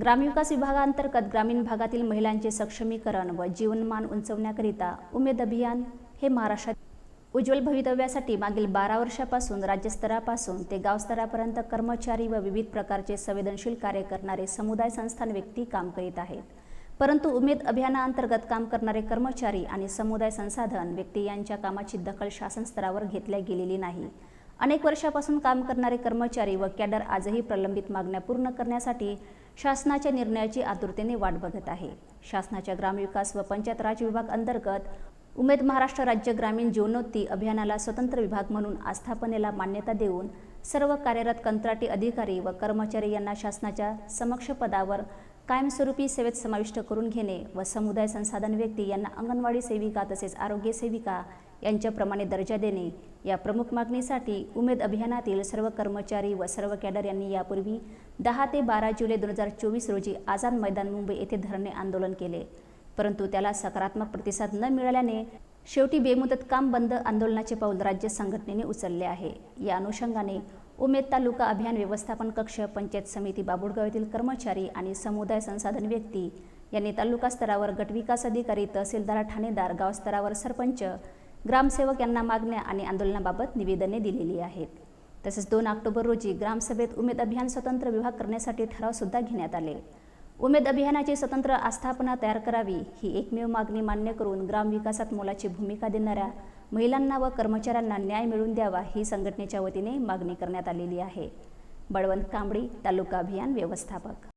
ग्रामविकास विभागांतर्गत ग्रामीण भागातील महिलांचे सक्षमीकरण व जीवनमान उंचवण्याकरिता उमेद अभियान हे महाराष्ट्रात उज्ज्वल भवितव्यासाठी मागील बारा वर्षापासून राज्यस्तरापासून ते गावस्तरापर्यंत कर्मचारी व विविध प्रकारचे संवेदनशील कार्य करणारे समुदाय संस्थान व्यक्ती काम करीत आहेत. परंतु उमेद अभियानाअंतर्गत काम करणारे कर्मचारी आणि समुदाय संसाधन व्यक्ती यांच्या कामाची दखल शासन स्तरावर घेतल्या गेलेली नाही. अनेक वर्षापासून काम करणारे कर्मचारी व कॅडर आजही प्रलंबित मागण्या पूर्ण करण्यासाठी शासनाच्या निर्णयाची आतुरतेने वाट बघत आहे. शासनाच्या ग्रामविकास व पंचायत राज विभाग अंतर्गत उमेद महाराष्ट्र राज्य ग्रामीण जीवनोत्ती अभियानाला स्वतंत्र विभाग म्हणून आस्थापनेला मान्यता देऊन सर्व कार्यरत कंत्राटी अधिकारी व कर्मचारी यांना शासनाच्या समक्ष पदावर कायमस्वरूपी सेवेत समाविष्ट करून घेणे व समुदाय संसाधन व्यक्ती यांना अंगणवाडी सेविका तसेच आरोग्य सेविका यांच्याप्रमाणे दर्जा देणे या प्रमुख मागणीसाठी उमेद अभियानातील सर्व कर्मचारी व सर्व कॅडर यांनी यापूर्वी दहा ते बारा जुलै दोन हजार चोवीस रोजी आझाद मैदान मुंबई येथे धरणे आंदोलन केले. परंतु त्याला सकारात्मक प्रतिसाद न मिळाल्याने शेवटी बेमुदत काम बंद आंदोलनाचे पाऊल राज्य संघटनेने उचलले आहे. या अनुषंगाने उमेद तालुका अभियान व्यवस्थापन कक्ष पंचायत समिती बाबुळगाव येथील कर्मचारी आणि समुदाय संसाधन व्यक्ती यांनी तालुका स्तरावर गटविकास अधिकारी तहसीलदार ठाणेदार गावस्तरावर सरपंच ग्रामसेवक यांना मागण्या आणि आंदोलनाबाबत निवेदने दिलेली आहेत. तसेच दोन ऑक्टोबर रोजी ग्रामसभेत उमेद अभियान स्वतंत्र विभाग करण्यासाठी ठराव सुद्धा घेण्यात आले. उमेद अभियानाची स्वतंत्र आस्थापना तयार करावी ही एकमेव मागणी मान्य करून ग्रामविकासात मोलाची भूमिका देणाऱ्या महिलांना व कर्मचाऱ्यांना न्याय मिळवून द्यावा ही संघटनेच्या वतीने मागणी करण्यात आलेली आहे. बळवंत कांबळी तालुका अभियान व्यवस्थापक.